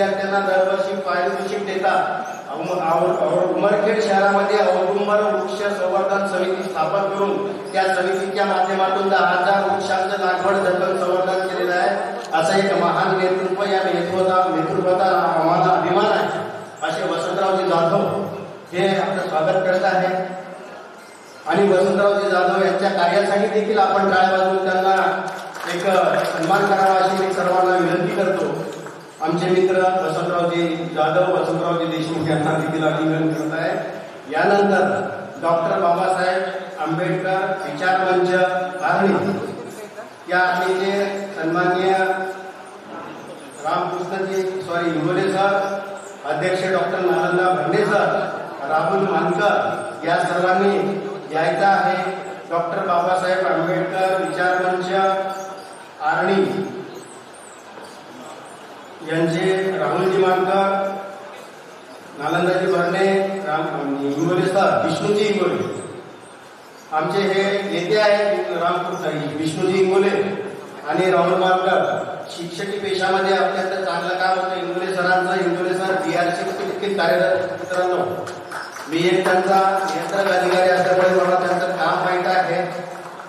विद्यार्थ्यांना दरवर्षी पारितोषिक देतात. उमरखेड शहरामध्ये औदुंबर वृक्ष संवर्धन समिती स्थापन करून त्या समितीच्या माध्यमातून दहा हजार वृक्षांचं लागवड जतन संवर्धन केलेलं आहे. असं एक महान नेतृत्व या नेतृत्वाचा नेतृत्वाचा आम्हाला अभिमान आहे. असे वसंतरावजी जाधव हे आपलं स्वागत करत आहे आणि वसंतरावजी जाधव यांच्या कार्यासाठी देखील आपण टाळ्या वाजवून त्यांना एक सन्मान करावा अशी मी सर्वांना विनंती करतो. आमचे मित्र वसंतरावजी जाधव वसंतरावजी देशमुख यांना देखील अभिनंदन करत आहे यानंतर डॉक्टर बाबासाहेब आंबेडकर विचार मंच आर्मी. या आर्मीचे सन्माननीय रामकृष्णजी सॉरी इंगोले सर अध्यक्ष डॉक्टर नालंदा भंडे सर राहुल मानकर या सर्वांनी यायचं आहे. डॉक्टर बाबासाहेब आंबेडकर विचार मंच आर्णी यांचे राहुलजी मानकर नालंदाजी भरणे राम इंगोले सर विष्णूजी इंगोले. आमचे हे नेते आहेत रामकृष्ण विष्णूजी इंगोले आणि राहुल मानकर. शिक्षकी पेशामध्ये अत्यंत चांगलं काम होतं. इंगोले सरांचं इंगोले सर बीआरसी इतके कार्यरत मित्रांनो. मी एक त्यांचा नियंत्रक अधिकारी असल्यामुळे मला त्यांचं काम माहीत आहे.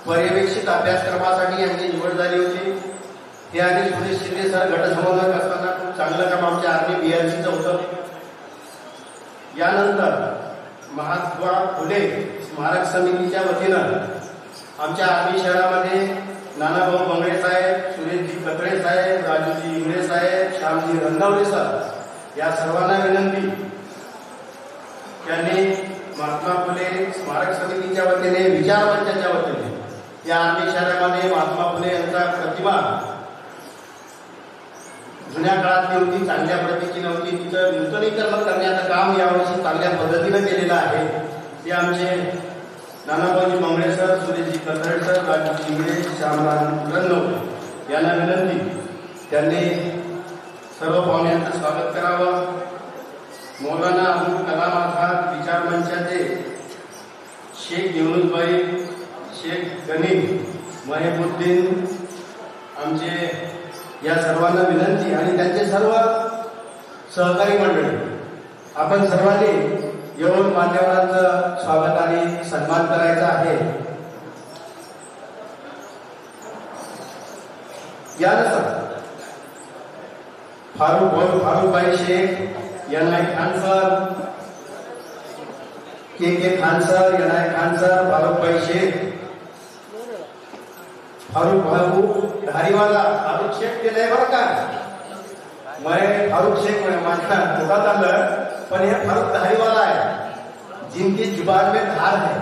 पर्यवेक्षित अभ्यासक्रमासाठी यांची निवड झाली होती. ते आणि सुनील शिंदे सर गटसंवर्धक चांगलं काम आमच्या आर्मी बीआरसीचं होतं. यानंतर महात्मा फुले स्मारक समितीच्या वतीनं आमच्या आर्मी शहरामध्ये नानाभाऊ बंगळे साहेब सुरेशजी कत्रे साहेब राजूजी इंगळे साहेब श्यामजी रंगावले सर या सर्वांना विनंती. त्यांनी महात्मा फुले स्मारक समितीच्या वतीने विचारमंचाच्या वतीने या आर्मी शहरामध्ये महात्मा फुले यांचा प्रतिमा जुन्या काळातली होती चांगल्या प्रतीची नव्हती. तिचं नूतनीकरण करण्याचं काम यावर्षी चांगल्या पद्धतीनं केलेलं आहे. ते आमचे नानाबाजी मंगळे सर सुरेशजी कथळे सर राजू इंगळे श्यामराव रंगव यांना विनंती त्यांनी सर्व पाहुण्यांचं स्वागत करावं. मौलाना अब्दुल कलाम आझाद विचार मंचाचे शेख युनुसबाई शेख गनीम महेबुद्दीन आमचे या सर्वांना विनंती आणि त्यांचे सर्व सहकारी मंडळी आपण सर्वांनी येऊन मान्यवरांचं स्वागत आणि सन्मान करायचा आहे. यानुसार फारुख भाऊ Farukhbhai Sheikh N I Khan sir K K Khan sir N I Khan sir Farukhbhai Sheikh Farukh भाऊ धारीवाला फारुख शेख केलंय बरं का? मैं फारुख शेख माझ्या पोटात आलं पण हे फारुख धारीवाला है जिनकी जुबान में धार है.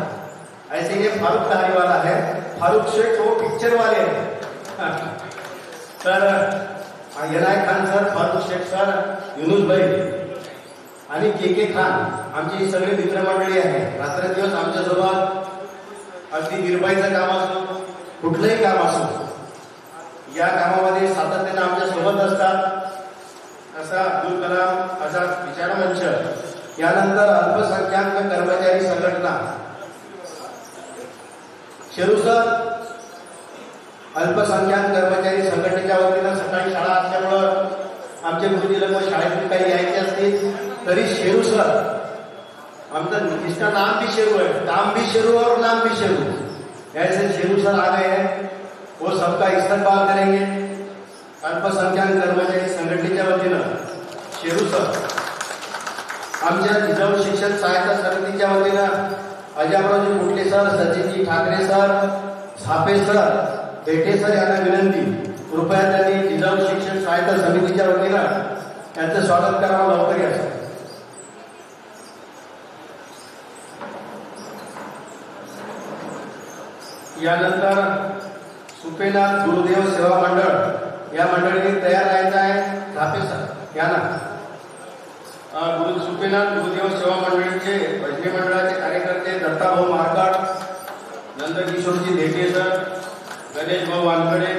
ऐसे ये फारुख धारीवाला है. फारुख शेख वो पिक्चर वाले हैं. तर N I Khan sir Farukh Sheikh sir Yunus भाई आणि के के खान आमची सगळी मित्रमंडळी आहे. आमच्या आमच्यासोबत अगदी निर्भयचं काम असतो कुठलंही काम असो या कामामध्ये सातत्याने आमच्यासोबत असतात असा अब्दुल कलाम आझाद विचार मंच यानंतर अल्पसंख्याक कर्मचारी संघटना. शेरू सर अल्पसंख्याक कर्मचारी संघटनेच्या वतीनं सकाळी शाळा असल्यामुळं आमचे गुरुजी लोक शाळेतून काही यायचे असतील तरी शेरू सर आमचं इसका नाम बी शेरू आहे. नाम भी शेरू और नाम बी शेरू. ऐसे जेरूसर आ गए हैं वो सबका इस्तेमाल करेंगे। अल्पसंख्याक कर्मचारी संघटनेच्या वतीनं शेरू सर आमच्या जिजाऊ शिक्षण सहायता समितीच्या वतीनं Ajabraoji Kutle sir Sachinji Thackeray sir Sape sir Bete sir यांना विनंती कृपया त्यांनी जिजाऊ शिक्षण सहायता समितीच्या वतीनं त्यांचं स्वागत करावं लवकर या सर यानंतर सुपेनाथ गुरुदेव सेवा मंडळ या मंडळीने तयार राहायचं आहे. झापे सर या ना. गुरु सुपेनाथ गुरुदेव सेवा मंडळीचे भजनी मंडळाचे कार्यकर्ते दत्ताभाऊ मारकाड नंदकिशोरजी धेटे सर गणेश भाऊ वानकडे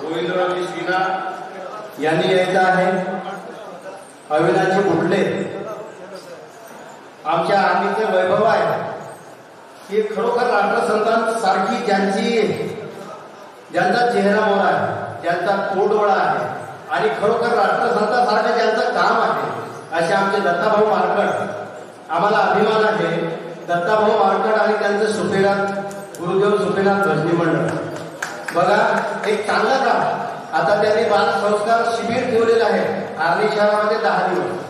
गोविंदरावजी सिन्हा यांनी यायचं आहे. अविनाशी कुठले आमच्या आर्मीचे वैभव आहे. की खरोखर राष्ट्रसंतांसारखी ज्यांची ज्यांचा चेहरा मोरा आहे ज्यांचा तोडवळा आहे आणि खरोखर राष्ट्रसंतासारखं ज्यांचं काम आहे असे आमचे दत्ताभाऊ मारकड आम्हाला अभिमान आहे. दत्ताभाऊ मारकड आणि त्यांचं सुपेनाथ गुरुदेव सुपेनाथ भजनी मंडळ. बघा एक चांगलं काम. आता त्यांनी बाल संस्कार शिबिर ठेवलेलं आहे आर्ली शहरामध्ये दहा दिवस.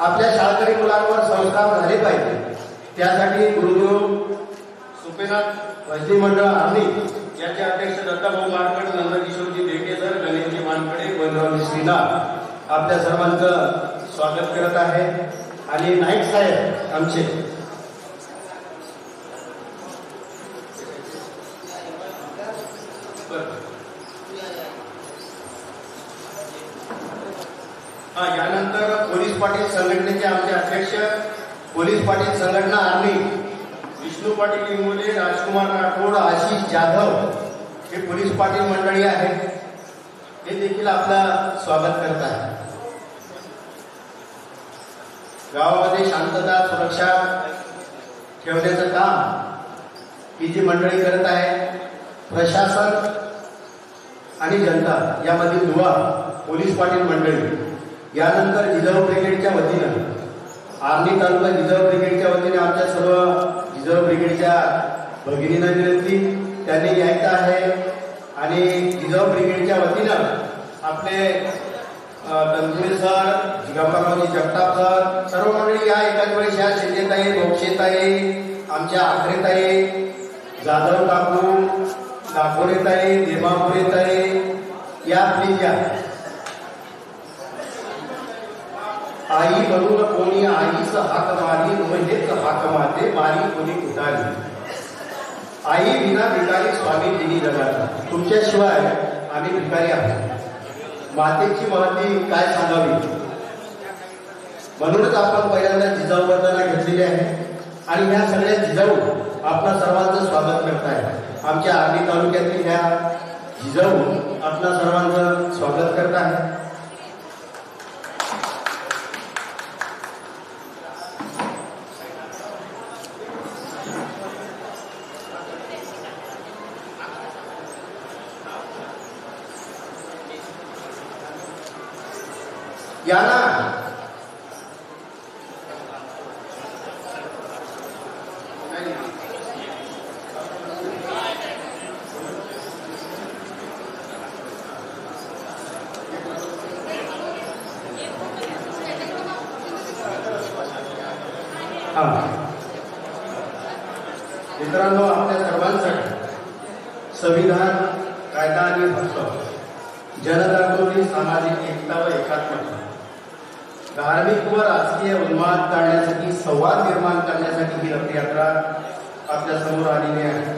आपल्या शाळकरी मुलांवर संस्कार झाले पाहिजे. त्यासाठी गुरुदेव सुपेनाथ भजनी मंडळ आर्मी याचे अध्यक्ष दत्ताभाऊ मार्कड नंदकिशोरजी देकेसर गणेशजी मानकडे वनरावजी श्रीनाथ आपल्या सर्वांचं स्वागत करत आहे. आणि नाईक साहेब आमचे. हा यानंतर पोलीस पाटील संघटनेचे आमचे अध्यक्ष पोलीस पाटील संघटना आर्मी विष्णू पाटील इंगोले राजकुमार राठोड आशिष जाधव हे पोलीस पाटील मंडळी आहेत. हे देखील आपला स्वागत करत आहे गावामध्ये शांतता सुरक्षा ठेवण्याचं काम ही जी मंडळी करत आहे प्रशासन आणि जनता यामधील दुवा पोलीस पाटील मंडळी यानंतर जिजाऊ ब्रिगेडच्या वतीनं आर्मी तालुका जिजाऊ ब्रिगेडच्या वतीने आमच्या सर्व जिजाऊ ब्रिगेडच्या भगिनींना विनंती त्यांनी यायचं आहे. आणि जिजाऊ ब्रिगेडच्या वतीनं आपले अ, सर जिगापरावजी जगताप सर सर्व मंडळी या एकाच वेळेस या शिंदेताई बोक्षेताई आमच्या आखरेताई जाधव काकू दाखोरेताई देमापुरेताई या प्लीज या. आई म्हणून कोणी आईच हाक मारी म्हणजेच हाक मारते मारी कोणी कुठाली आई विना भिकारी स्वामी दिली जगाला. तुमच्याशिवाय आम्ही भिकारी आहोत. मातेची महती काय सांगावी? म्हणूनच आपण पहिल्यांदा जिजाऊ बद्दल घेतलेली आहे. आणि ह्या सगळ्या जिजाऊ आपणा सर्वांचं स्वागत करत आहे आमच्या आर्मी तालुक्यातील ह्या जिजाऊ आपला सर्वांचं स्वागत करत आहे या ना हा. मित्रांनो आपल्या सर्वांसाठी संविधान कायदा आणि हक्क जनजागृती सामाजिक एकता व एकात्मता धार्मिक व राजकीय उन्माद टाळण्यासाठी संवाद निर्माण करण्यासाठी ही रथयात्रा आपल्यासमोर आलेली आहे.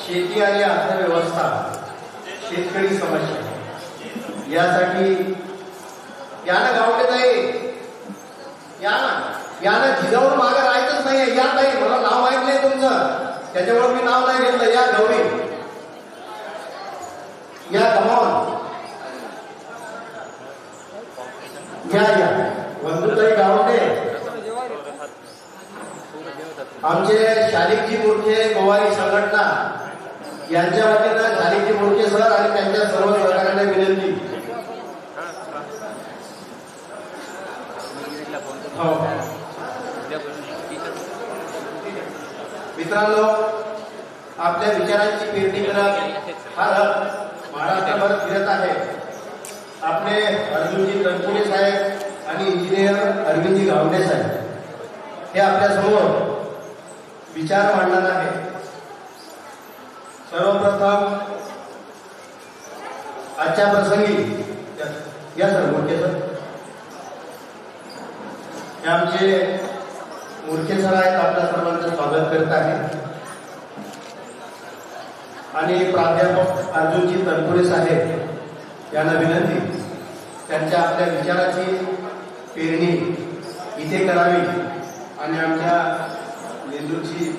शेती आणि अर्थव्यवस्था शेतकरी समस्या यासाठी या ना नाही. यानं या ना या ना जिजाऊन मागे राहायचंच नाही या नाही मला नाव ऐकलंय नाही तुमचं. त्याच्यामुळे मी नाव नाही घेतलं. या गवळी या कमावन या या बंधुताई गावडे आमचे शालिकजी मोर्चे गोवारी संघटना यांच्या वतीनं शालिकजी मोर्चे सर आणि त्यांच्या सर्व सहकार्यांना विनंती. हो. मित्रांनो आपल्या विचारांची पेरणी करत हा रथ महाराष्ट्रभर फिरत आहे. आपले अर्जुनजी तनपुरे साहेब आणि इंजिनियर अरविंदजी गावडे साहेब. हे आपल्यासमोर विचार मांडणार आहे. सर्वप्रथम आजच्या प्रसंगी या- या सर मोठे सर. हे आमचे मूर्खे सर आहेत आपल्या सर्वांचं स्वागत करत आहे. आणि प्राध्यापक अर्जुनजी तनपुरे साहेब यांना विनंती त्यांच्या आपल्या विचाराची पेरणी इथे करावी आणि आमच्या मेंदूची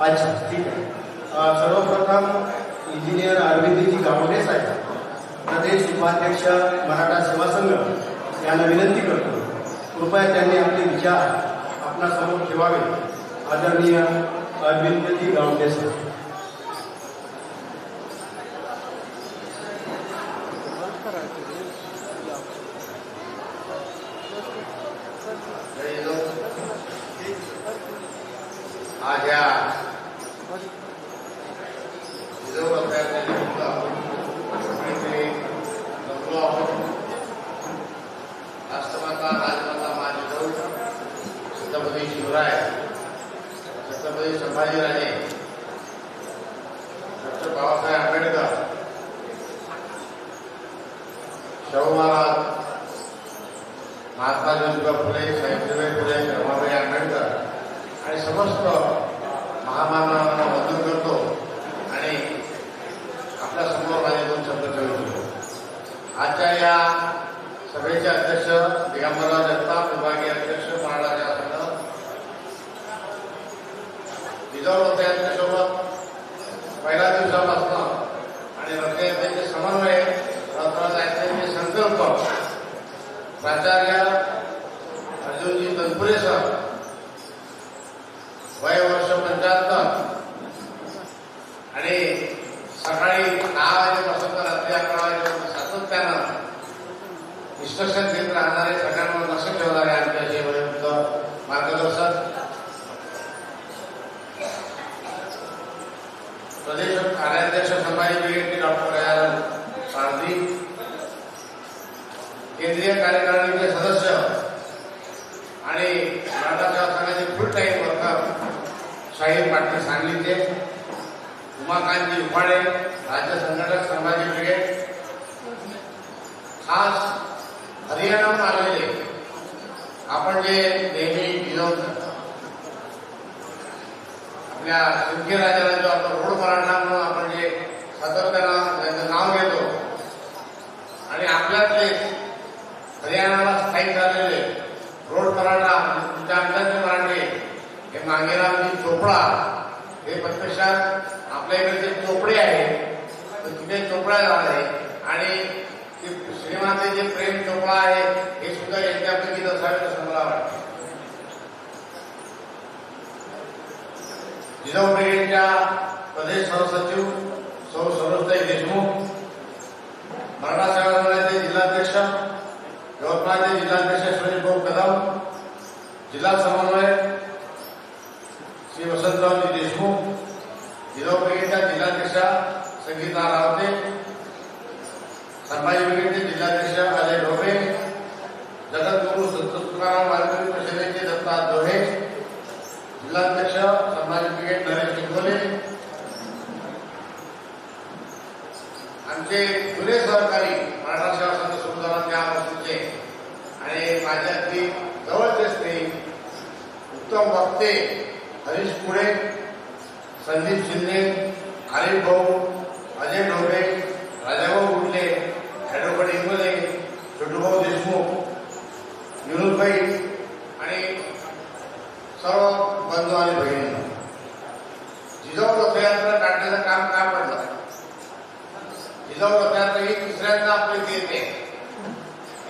अच्छा ठीक आहे. सर्वप्रथम इंजिनियर अरविंदजी गावडे साहेब प्रदेश उपाध्यक्ष मराठा सेवा संघ यांना विनंती करतो कृपया त्यांनी आपले विचार आपणासमोर ठेवावे आदरणीय अरविंदजी गावडे साहेब जय हिंद. आज या रिझर्व्ह असल्याच्या निमित्त आपण इथे जमलो आहोत राष्ट्रमाता राजमाता माझी जाऊ छत्रपती शिवराय छत्रपती संभाजीराजे डॉक्टर बाबासाहेब आंबेडकर शाहू महाराज महात्मा ज्योतिबा फुले सावित्रीबाई फुले रमाबाई आंबेडकर आणि समस्त महामानवांना वंदन करतो आणि आपल्यासमोर माझे दोन शब्द ठेवतो आजच्या या सभेचे अध्यक्ष दिगंबरराव जगताप विभागीय अध्यक्ष मराठा विजय होते यांच्यासोबत पहिल्या दिवसापासून आणि रथयात्रेचे समन्वय रथयात्रेचे संकल्प. प्राचार्य अर्जुनजी तनपुरे सर वय वर्ष पंच्याहत्तर आणि सकाळी दहा वाजेपासून तर रात्री अकरा वाजेपर्यंत सातत्यानं इन्स्ट्रक्शन देत राहणारे सगळ्यांवर लक्ष ठेवणारे आमचे जे वयोवृद्ध मार्गदर्शक प्रदेश कार्याध्यक्ष संभाजी ब्रिगेडचे डॉक्टर दयानंद सारथी केंद्रीय कार्यकारिणीचे सदस्य आणि मराठा संघाचे फुल टाईम वर्कर शाहीर पाटील सांगलीचे उमाकांतजी उफाडे राज्य संघटक संभाजी ब्रिगेड खास हरियाणाहून आलेले आपण जे नेहमी भिजवत आपल्या सिंकी राजाला जो आपण रोड मराठा म्हणून आपण जे सातत्यानं त्यांचं नाव घेतो आणि आपल्यातले हरियाणाला स्थायिक झालेले रोड मराठा तुमच्या आमच्याचे मराठे हे मांगेरामजी चोपडा हे प्रत्यक्षात आपल्या इकडे चोपडे आहे तर तिथे चोपडा झाला आहे. आणि श्रीमानचे श्रीमाते जे प्रेम चोपडा आहे हे सुद्धा यांच्यापैकी असावे असं मला वाटतं. जिजाऊ ब्रिगेडच्या प्रदेश सहसचिव सौ सरोजताई देशमुख मराठा यवतमाळचे जिल्हाध्यक्ष सुरेश भाऊ कदम जिल्हा समन्वय श्री वसंतरावजी देशमुख जिल्हा ब्रिगेडच्या जिल्हाध्यक्षा संगीता रावते संभाजी ब्रिगेडचे जिल्हाध्यक्ष अजय ढोबे जगद्गुरू संत तुकाराम वारकरी परिषदेचे दत्ता दोहे जिल्हाध्यक्ष संभाजी ब्रिगेड नरेश चिंगोले आमचे जुने सहकारी मराठा सेवा संघ सुरू त्या वर्षीचे आणि माझ्या अगदी जवळचे स्नेही उत्तम वक्ते हरीश पुढे संदीप शिंदे आरिफ भाऊ अजय ढोबे राजाभाऊ गुडले ॲडव्होकेट इंगोले छोटूभाऊ देशमुख विनोदभाई आणि सर्व बंधू आणि बहिणी जिजाऊ रथयात्रा काढण्याचं काम का पडलं? जिजाऊ रथयात्रा ही तिसऱ्यांदा आपली येते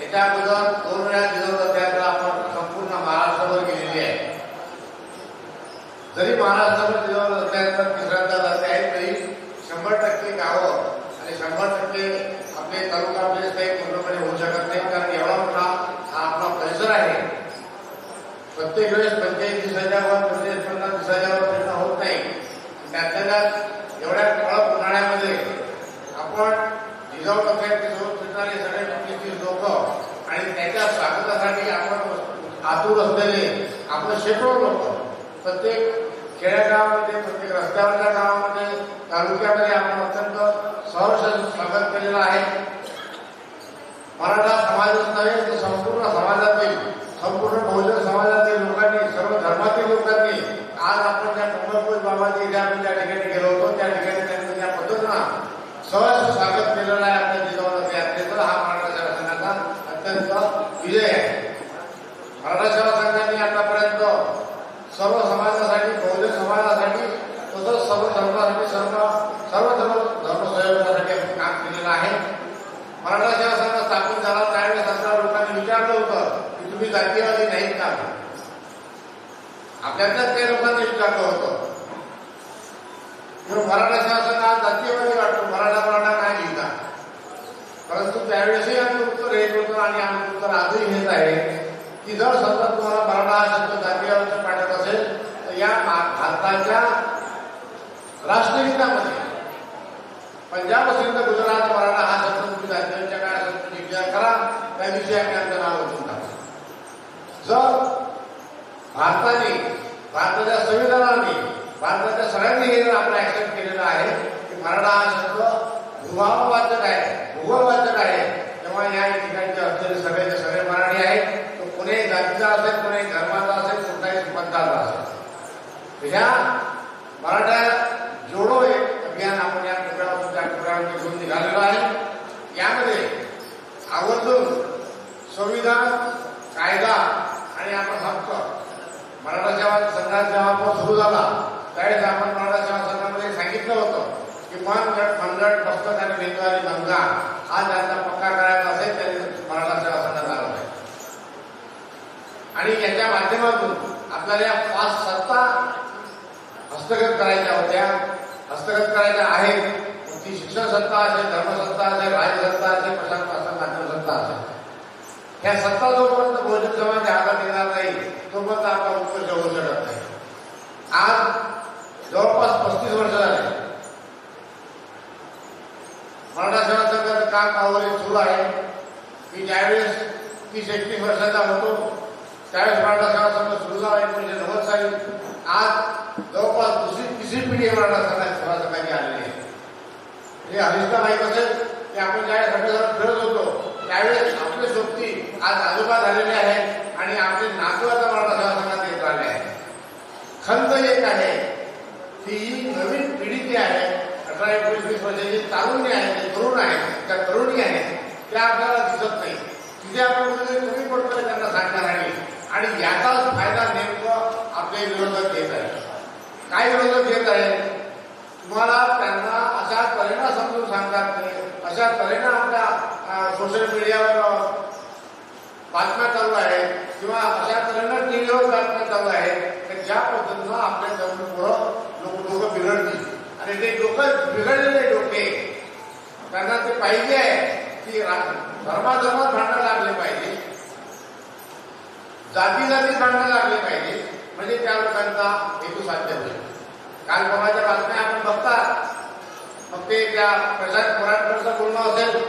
याच्या अगोदर दोन वेळा जिजाऊ रथयात्रा आपण संपूर्ण महाराष्ट्रावर गेलेली आहे जरी महाराष्ट्रावर जिजाऊ रथयात्रा तिसऱ्यांदा जाते आहे तरी शंभर टक्के गावं आणि शंभर टक्के आपले तालुका आपले काही पूर्णपणे होऊ शकत नाही कारण एवढा मोठा हा आपला परिसर आहे प्रत्येक वेळेस पंचायत दिवसाच्यावर पंचायत पन्नास दिवसाच्यावर प्रश्न होत नाही त्यातल्या एवढ्या कडक उन्हाळ्यामध्ये आपण जिजाऊ टप्प्यात फिरणारे सगळे पस्तीस लोक आणि त्याच्या स्वागतासाठी आपण आतूर असलेले आपलं शेकडो लोक प्रत्येक खेड्यागावामध्ये प्रत्येक रस्त्यावरच्या गावामध्ये तालुक्यामध्ये आपण अत्यंत सहर्ष स्वागत केलेलं आहे. मराठा समाजच नव्हे तर संपूर्ण समाजातील संपूर्ण बहुजन समाजातील लोकांनी सर्व धर्मातील लोकांनी आज आपण त्या पंढरपूर बाबाजी ज्या आपण त्या ठिकाणी गेलो होतो त्या ठिकाणी त्यांनी त्या पद्धतीनं सहज स्वागत केलेलं आहे आपल्या जिजाऊ यात्रेचं. हा मराठा शासनाचा अत्यंत विजय आहे. मराठा सेवा संघाने आतापर्यंत सर्व समाजासाठी बहुजन समाजासाठी तसंच सर्व धर्मासाठी सर्व सर्व धर्म धर्म सहयोगासाठी आपण काम केलेलं आहे मराठा सेवा संघ स्थापन झाला त्यावेळेस सतरा लोकांनी विचारलं होतं की तुम्ही जातीयवादी नाहीत का आपल्यातल्याच काही लोकांनी विचारलं होतं. तर मराठा सेवा हा जातीयवादी वाटतो. मराठा मराठा काय लिहिता? परंतु त्यावेळेसही आम्ही उत्तर हे होतं आणि आम्ही उत्तर आजही हेच आहे की जर समजा तुम्हाला मराठा हा शब्द जातीय पाठवत असेल तर या भारताच्या राष्ट्रहितामध्ये पंजाब असेल तर गुजरात मराठा हा शब्द तुम्ही जातीयांच्या काय असेल तुम्ही विचार करा. त्याविषयी आम्ही आमचं नाव ओळखून जर भारताने भारताच्या संविधानाने भारताच्या सगळ्यांनी हे जर आपलं ऍक्सेप्ट केलेलं आहे. की मराठा हा शब्द भूभाववाचक आहे भूगोलवाचक आहे. तेव्हा या ठिकाणचे असलेले सगळ्याचे सगळे मराठी आहेत. तो कोणीही जातीचा असेल कोणीही धर्माचा असेल कुठलाही संबंधाचा असेल. ह्या मराठा जोडो एक अभियान आपण या प्रोग्राम त्या प्रोग्रामचे घेऊन निघालेलो आहे. यामध्ये आवर्जून संविधान कायदा आणि आपण हक्क मराठा सेवा संघात जेव्हा आपण सुरू झाला त्यावेळेस आपण मराठा सेवा संघामध्ये सांगितलं होतं की मन मनगड मनगट पुस्तक आणि बिंदू आणि गंगा हा त्यांचा पक्का करायचा असेल त्यांनी मराठा सेवा संघात आला पाहिजे आणि याच्या माध्यमातून आपल्याला या पाच सत्ता हस्तगत करायच्या होत्या. हस्तगत करायच्या आहेत. ती शिक्षण सत्ता असेल धर्मसत्ता असेल राज्यसत्ता असेल प्रशासन असेल माध्यम सत्ता असेल. ह्या सत्ता जोपर्यंत बहुजन समाज हातात येणार नाही तोपर्यंत आपला उत्कर्ष होऊ शकत नाही. आज जवळपास पस्तीस वर्ष झाले. मराठा सेवा काम पावले सुरू आहे. मी ज्यावेळेस तीस एकतीस वर्षाचा होतो त्यावेळेस मराठा सेवा सुरू झाला एकोणीशे म्हणजे नव्वद साली. आज जवळपास दुसरी तिसरी पिढी मराठा संघा सेवा आलेली आहे. हे हरिष्ठा माहीत असेल की आपण ज्यावेळेस सगळेजण फिरत होतो. त्यावेळेस आपले सोबती आज आजोबा झालेले आहेत आणि आपले नातू आता मराठा येत आले आहेत. खंत एक आहे ती ही नवीन पिढी जी आहे. अठरा एकोणीस वीस वर्षाची तारुण्य आहे जे तरुण आहेत त्या तरुणी आहेत त्या आपल्याला दिसत नाही. तिथे आपण कमी पडतोय त्यांना सांगणार आहे. आणि याचाच फायदा नेमकं आपले विरोधक घेत आहे. काय विरोधक घेत आहे? तुम्हाला त्यांना अशा तऱ्हेनं समजून सांगतात नाही अशा तऱ्हेनं आपल्या सोशल मीडियावर बातम्या चालू आहेत किंवा अशा तऱ्हेनं टीव्हीवर बातम्या चालू आहेत तर ज्या पद्धतीनं आपल्या जवळ लोक लोक बिघडतील. आणि ते लोक बिघडलेले डोके त्यांना ते पाहिजे आहे की रा- धर्माधर्मात लागले पाहिजे. जाती जाती भांडणं लागले पाहिजे. म्हणजे त्या लोकांचा हेतू साध्य होईल. काल परवाच्या बातम्या आपण बघतात मग ते त्या प्रशांत मोराटकरचं बोलणं असेल.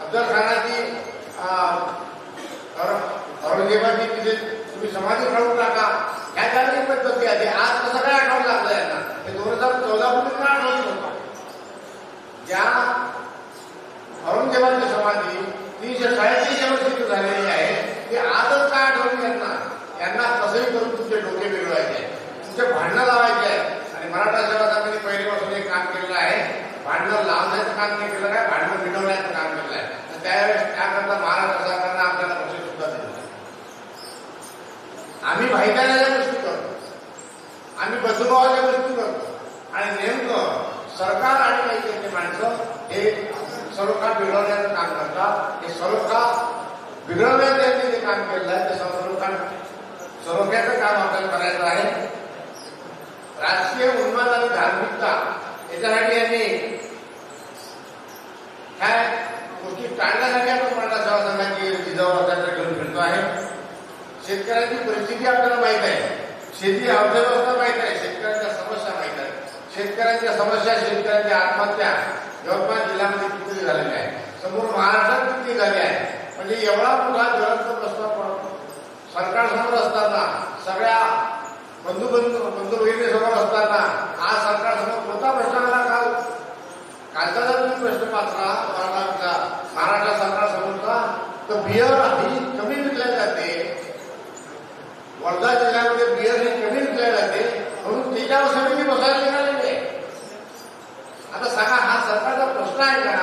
अफजल खानाची अं, औरंगजेबाची तिथे तुम्ही समाधी काढून टाका काय काही पद्धती आहे आज कसं काय आठवण लागलं यांना? हे दोन हजार चौदा मध्ये पण आठवण होतं ज्या औरंगजेबाची समाधी तीनशे साडेतीनशे वर्षी झालेली आहे ती आजच काय आठवली यांना? यांना कसंही करून तुमचे डोके बिघडवायचे तुमचे भांडणं लावायचे आहे आणि मराठा सेवा संघाने पहिल्यापासून एक काम केलेलं आहे भांडणं लावण्याचं काम नाही केलं आहे भांडणं मिटवण्याचं काम केलं आहे आणि त्यावेळेस त्याकरता महाराष्ट्र सरकारनं आपल्याला बक्षीस सुद्धा दिलं आम्ही भाईचाराच्या गोष्टी करतो आम्ही बंधुभावाच्या गोष्टी करतो आणि नेमकं सरकार आणि काही त्यांची माणसं हे सरोकार बिघडवण्याचं काम करतात. हे सरोकार बिघडवण्याचं जे काम केलेलं आहे ते सरोकार सरोख्याचं काम आपल्याला करायचं आहे. राजकीय उन्माद आणि धार्मिकता याच्यासाठी यांनी काय गोष्टी टाळण्यासाठी आपण मराठा सेवा संघाची जिजाऊ रथयात्रा घेऊन फिरतो आहे. शेतकऱ्यांची परिस्थिती आपल्याला माहीत आहे. शेती अर्थव्यवस्था माहीत आहे. शेतकऱ्यांच्या समस्या शेतकऱ्यांच्या समस्या शेतकऱ्यांच्या आत्महत्या यवतमाळ जिल्ह्यामध्ये किती झालेल्या आहे समोर महाराष्ट्रात किती झाले आहे म्हणजे एवढा मोठा ज्वलंत प्रश्न सरकारसमोर असताना सगळ्या बंधू बंधू बंधू भगिनीसमोर असताना आज सरकारसमोर कोणता प्रश्न आला काल कालचा जर तुम्ही प्रश्न वाचला महाराष्ट्राचा महाराष्ट्र सरकारसमोरचा तर बियर ही कमी विकल्या जाते वर्धा जिल्ह्यामध्ये बियर ही कमी विकल्या जाते म्हणून त्याच्यावर समिती बसायला निघालेली आहे आता सांगा हा सरकारचा प्रश्न आहे का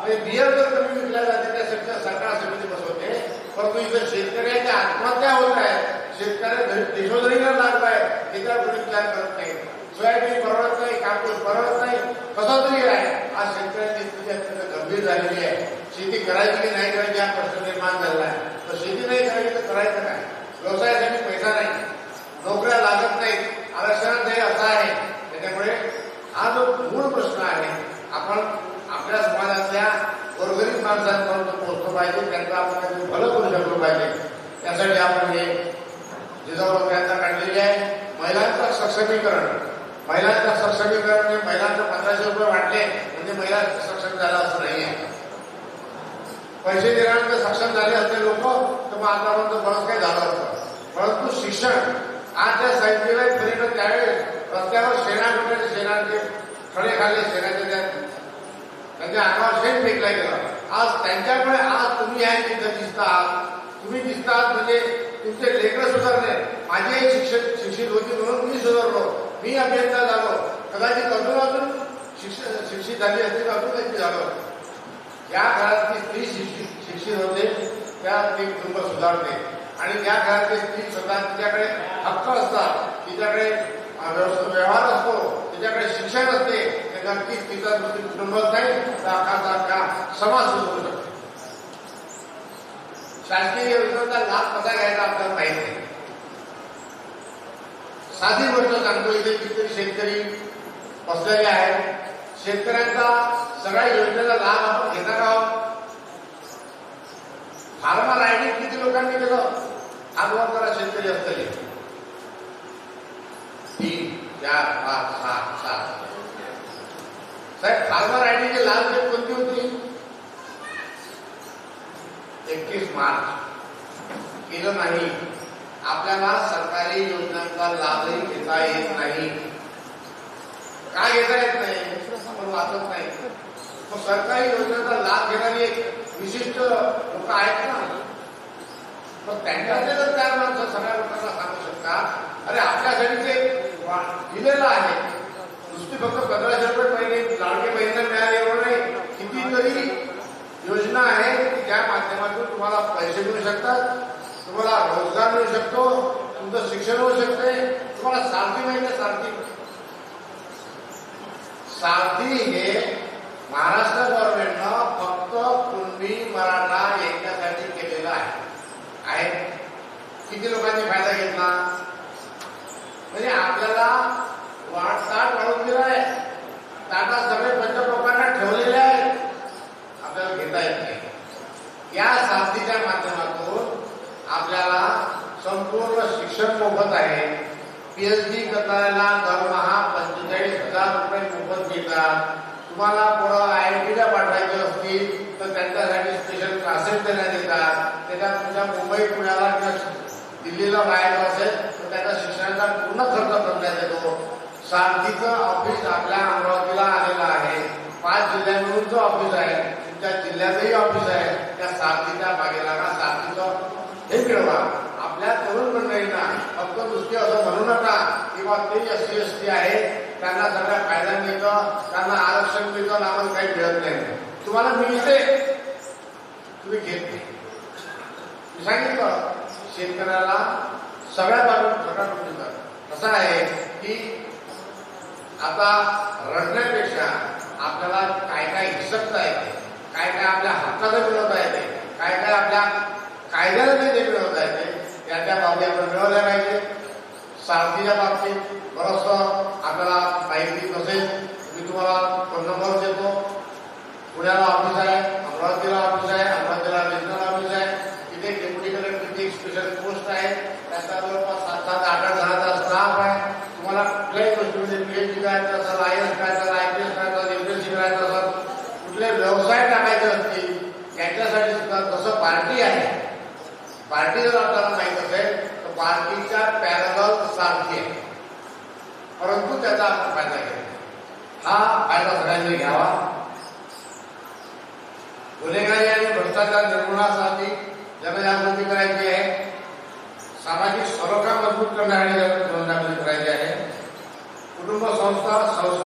म्हणजे बियर जर कमी विकल्या जाते त्यासाठी सरकार समिती बसवते. परंतु इथं शेतकऱ्यांच्या आत्महत्या होत आहेत शेतकऱ्या देशोधरीला लागत आहे त्याच्यावर कोणी विचार करत नाही सोयाबीन परवडत नाही कापूस परवडत नाही कसा तरी आहे. आज शेतकऱ्यांची स्थिती अत्यंत गंभीर झालेली आहे. शेती करायची की नाही करायची हा प्रश्न निर्माण झाला आहे. तर शेती नाही करायची तर करायचं काय? व्यवसायासाठी पैसा नाही नोकऱ्या लागत नाहीत आरक्षणात हे असं आहे त्याच्यामुळे हा जो मूळ प्रश्न आहे आपण आपल्या समाजातल्या गोरगरीब माणसांपर्यंत पोहोचतो शकलो पाहिजे त्यांचं आपण काहीतरी भलं करू शकलो पाहिजे त्यासाठी आपण हे जिजाऊ प्रयत्न काढलेली आहे. महिलांचं सक्षमीकरण महिलांचं सक्षमीकरण म्हणजे महिलांचं पंधराशे रुपये वाटले म्हणजे महिला सक्षम झाला असं नाही आहे. पैसे देण्यानंतर सक्षम झाले असते लोक तर मग आतापर्यंत बरंच काही झालं असतं परंतु शिक्षण आज त्या साहित्याला पर्यटन त्यावेळेस रस्त्यावर शेणा भेटायचे शेणाचे खडे खाल्ले शेणाचे त्या त्यांच्या अंगावर शेण फेकला गेला आज त्यांच्यामुळे आज तुम्ही आहे तिथं दिसतात. तुम्ही दिसतात म्हणजे तुमचे लेकर सुधारले. माझी शिक्षक शिक्षित होती म्हणून मी सुधारलो. मी अभियंता झालो. कदाचित अजून अजून शिक्षण शिक्षित झाली असतील अजून त्यांची झालो. ज्या घरातली स्त्री शिक्षित शिक्षित होते. त्या ती कुटुंब सुधारते. आणि ज्या घरातली स्त्री स्वतः तिच्याकडे हक्क असतात. तिच्याकडे व्यवहार असतो. तिच्याकडे शिक्षण असते. नक्कीच तिचा नुसती कुटुंबच नाही तर अख्खाचा समाज सुधारू शकतो शासकीय योजनेचा लाभ कसा घ्यायला आपल्याला पाहिजे साधी गोष्ट सांगतो इथे कितीतरी शेतकरी बसलेले आहेत. शेतकऱ्यांचा सगळ्या योजनेचा लाभ आपण घेणार आहोत? फार्मा रायडिंग किती लोकांनी केलं? हात शेतकरी असलेले तीन चार पाच सहा साहेब फार्मर आयडीची लाल डेट कोणती होती? एकतीस मार्च. केलं नाही. आपल्याला सरकारी योजनांचा लाभही घेता येत नाही. का घेता येत नाही? आपण वाचत नाही. मग सरकारी योजनांचा लाभ घेणारी एक विशिष्ट लोक आहेत ना? मग त्यांच्यातले जर चार माणसं सगळ्या लोकांना सांगू शकतात अरे आपल्यासाठी ते दिलेलं आहे. नुसती फक्त पंधराशे रुपये महिने लाडके बहिणीला मिळाले एवढं नाही. कितीतरी योजना आहे की ज्या माध्यमातून तुम्हाला पैसे मिळू शकतात तुम्हाला रोजगार मिळू शकतो तुमचं शिक्षण होऊ शकते तुम्हाला सारथी माहिती सारथी. सारथी हे महाराष्ट्र गव्हर्नमेंटनं फक्त कुणबी मराठा यांच्यासाठी केलेलं आहे. आहे. किती लोकांनी फायदा घेतला? म्हणजे आपल्याला वाढ ताट वाढून दिला आहे ताटात सगळे पंच लोकांना ठेवलेले आहेत. आपल्याला घेता येत नाही. या साधीच्या माध्यमातून आपल्याला संपूर्ण शिक्षण मोफत आहे. पीएचडी करायला दरमहा पंचेचाळीस हजार रुपये मोफत मिळतात. तुम्हाला पुढं आय आय टीला पाठवायचे असतील तर त्यांच्यासाठी स्पेशल क्लासेस देण्यात येतात त्याच्यात तुमच्या मुंबई पुण्याला किंवा दिल्लीला राहायचं असेल तर त्याचा शिक्षणाचा पूर्ण खर्च करण्यात येतो. शांतीचं ऑफिस आपल्या अमरावतीला आलेलं आहे. पाच जिल्ह्यांमधून जो ऑफिस आहे. तुमच्या जिल्ह्यातही ऑफिस आहे. त्या सारथीच्या बागेला का सारथीचं हे मिळवा. आपल्या तरुण मंडळींना फक्त नुसते असं म्हणू नका किंवा ते एस सी एस टी आहे त्यांना सगळ्या फायदा मिळतं त्यांना आरक्षण मिळतं आणि आम्हाला काही मिळत नाही. तुम्हाला मिळते. तुम्ही घेत नाही. मी सांगितलं शेतकऱ्याला सगळ्या बाजू सगळ्या कसं आहे की आता रडण्यापेक्षा आपल्याला काय काय हिसकता येते काय काय आपल्या हक्काचं मिळवता येते काय काय आपल्या कायद्याला जे मिळवता येते त्या त्या बाबी आपण मिळवल्या पाहिजे. सारथीच्या बाबतीत बरंचसं आपल्याला माहिती नसेल मी तुम्हाला फोन नंबर पार्टी आहे. पार्टी जर आपल्याला माहीत असेल तर पार्टीच्या पॅरल सारखी आहे. परंतु त्याचा फायदा घ्या. हा फायदा सगळ्यांनी घ्यावा. गुन्हेगारी आणि भ्रष्टाचार निर्मूलनासाठी जनजागृती करायची आहे. सामाजिक सरोखा मजबूत करण्यासाठी जनजागृती करायची आहे. कुटुंब संस्था संस्था